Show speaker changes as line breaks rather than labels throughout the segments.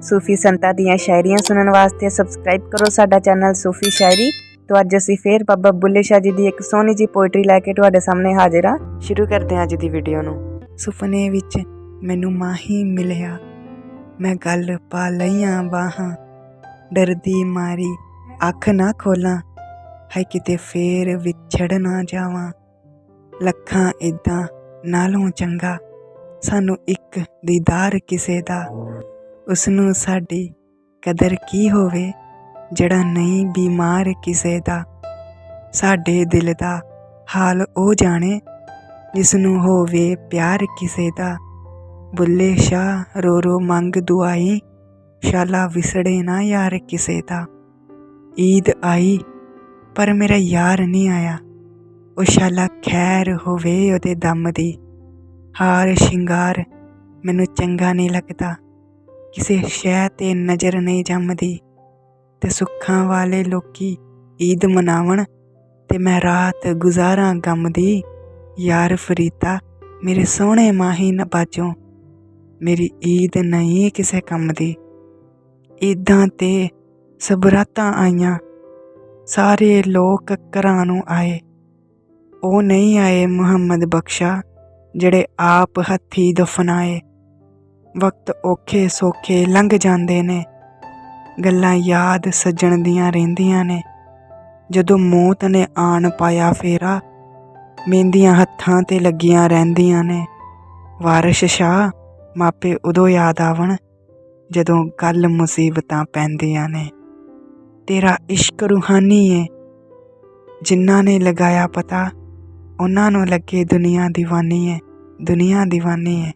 ਸੂਫੀ ਸੰਤਾਂ ਦੀਆਂ ਸ਼ਾਇਰੀਆਂ ਸੁਣਨ ਵਾਸਤੇ ਸਬਸਕ੍ਰਾਈਬ ਕਰੋ ਸਾਡਾ ਚੈਨਲ ਸੂਫੀ ਸ਼ਾਇਰੀ। ਤੋਂ ਅੱਜ ਅਸੀਂ ਫੇਰ ਬਾਬਾ ਬੁੱਲੇ ਸ਼ਾਹ ਜੀ ਦੀ ਇੱਕ ਸੋਹਣੀ ਜੀ ਪੋਇਟਰੀ ਲੈ ਕੇ ਤੁਹਾਡੇ ਸਾਹਮਣੇ ਹਾਜ਼ਰ ਹਾਂ। ਸ਼ੁਰੂ ਕਰਦੇ ਹਾਂ ਅੱਜ ਦੀ ਵੀਡੀਓ ਨੂੰ। ਸੁਪਨੇ ਵਿੱਚ ਮੈਨੂੰ ਮਾਹੀ ਮਿਲਿਆ। ਮੈਂ ਗੱਲ ਪਾ ਲਈਆਂ ਬਾਹਾਂ। ਡਰਦੀ ਮਾਰੀ ਅੱਖ ਨਾ ਖੋਲਾਂ। ਹੈ ਕਿਤੇ ਫੇਰ ਵਿਛੜ ਨਾ ਜਾਵਾਂ। ਲੱਖਾਂ ਇਦਾਂ ਨਾਲੋਂ ਚੰਗਾ। ਸਾਨੂੰ ਇੱਕ ਦੀਦਾਰ ਕਿਸੇ ਦਾ। ਉਸ ਨੂੰ ਸਾਡੀ ਕਦਰ ਕੀ ਹੋਵੇ ਜਿਹੜਾ ਨਹੀਂ ਬਿਮਾਰ ਕਿਸੇ ਦਾ? ਸਾਡੇ ਦਿਲ ਦਾ ਹਾਲ ਉਹ ਜਾਣੇ ਜਿਸ ਨੂੰ ਹੋਵੇ ਪਿਆਰ ਕਿਸੇ ਦਾ। ਬੁੱਲੇ ਸ਼ਾਹ, ਰੋ ਰੋ ਮੰਗ ਦੁਆਈ ਸ਼ਾਲਾ ਵਿਸੜੇ ਨਾ ਯਾਰ ਕਿਸੇ ਦਾ। ਈਦ ਆਈ, ਪਰ ਮੇਰਾ ਯਾਰ ਨਹੀਂ ਆਇਆ। ਉਹ ਸ਼ਾਲਾ ਖੈਰ ਹੋਵੇ ਉਹਦੇ ਦਮ ਦੀ। ਹਾਰ ਸ਼ਿੰਗਾਰ ਮੈਨੂੰ ਚੰਗਾ ਨਹੀਂ ਲੱਗਦਾ। ਕਿਸੇ ਸ਼ੈ ਤੇ ਨਜ਼ਰ ਨਹੀਂ ਜੰਮਦੀ ਤੇ ਸੁੱਖਾਂ ਵਾਲੇ ਲੋਕੀ ਈਦ ਮਨਾਵਣ ਤੇ ਮੈਂ ਰਾਤ ਗੁਜ਼ਾਰਾਂ ਗਮ ਦੀ, ਯਾਰ ਫਰੀਦਾ, ਮੇਰੇ ਸੋਹਣੇ ਮਾਹੀ ਨਬਾਜੋਂ ਮੇਰੀ ਈਦ ਨਹੀਂ ਕਿਸੇ ਕੰਮ ਦੀ। ਈਦਾਂ ਤੇ ਸਬਰਾਤਾਂ ਆਈਆਂ, ਸਾਰੇ ਲੋਕ ਘਰਾਂ ਨੂੰ ਆਏ। ਉਹ ਨਹੀਂ ਆਏ ਮੁਹੰਮਦ ਬਖਸ਼ਾ, ਜਿਹੜੇ ਆਪ ਹੱਥੀ ਦਫਨਾਏ। ਵਕਤ ਔਖੇ ਸੋਖੇ ਲੰਘ ਜਾਂਦੇ ਨੇ। ਗੱਲਾਂ ਯਾਦ ਸੱਜਣ ਦੀਆਂ ਰਹਿੰਦੀਆਂ ਨੇ। ਜਦੋਂ ਮੌਤ ਨੇ ਆਣ ਪਾਇਆ ਫੇਰਾ, ਮਹਿੰਦੀਆਂ ਹੱਥਾਂ ਤੇ ਲੱਗੀਆਂ ਰਹਿੰਦੀਆਂ ਨੇ। ਵਾਰਿਸ਼ ਸ਼ਾ ਮਾਪੇ ਉਦੋਂ ਯਾਦ ਆਵਣ, ਜਦੋਂ ਗੱਲ ਮੁਸੀਬਤਾਂ ਪੈਂਦੀਆਂ ਨੇ। ਤੇਰਾ ਇਸ਼ਕ ਰੂਹਾਨੀ ਏ। ਜਿਨ੍ਹਾਂ ਨੇ ਲਗਾਇਆ ਪਤਾ, ਉਹਨਾਂ ਨੂੰ ਲੱਗੇ ਦੁਨੀਆ ਦੀਵਾਨੀ ਏ, ਦੁਨੀਆ ਦੀਵਾਨੀ ਏ।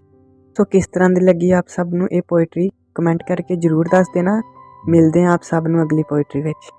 ਸੋ ਕਿਸ ਤਰ੍ਹਾਂ ਦੀ ਲੱਗੀ ਆਪ ਸਭ ਨੂੰ ਇਹ ਪੋਇਟਰੀ ਕਮੈਂਟ ਕਰਕੇ ਜਰੂਰ ਦੱਸ ਦੇਣਾ। ਮਿਲਦੇ ਹਾਂ ਆਪ ਸਭ ਨੂੰ ਅਗਲੀ ਪੋਇਟਰੀ ਵਿੱਚ।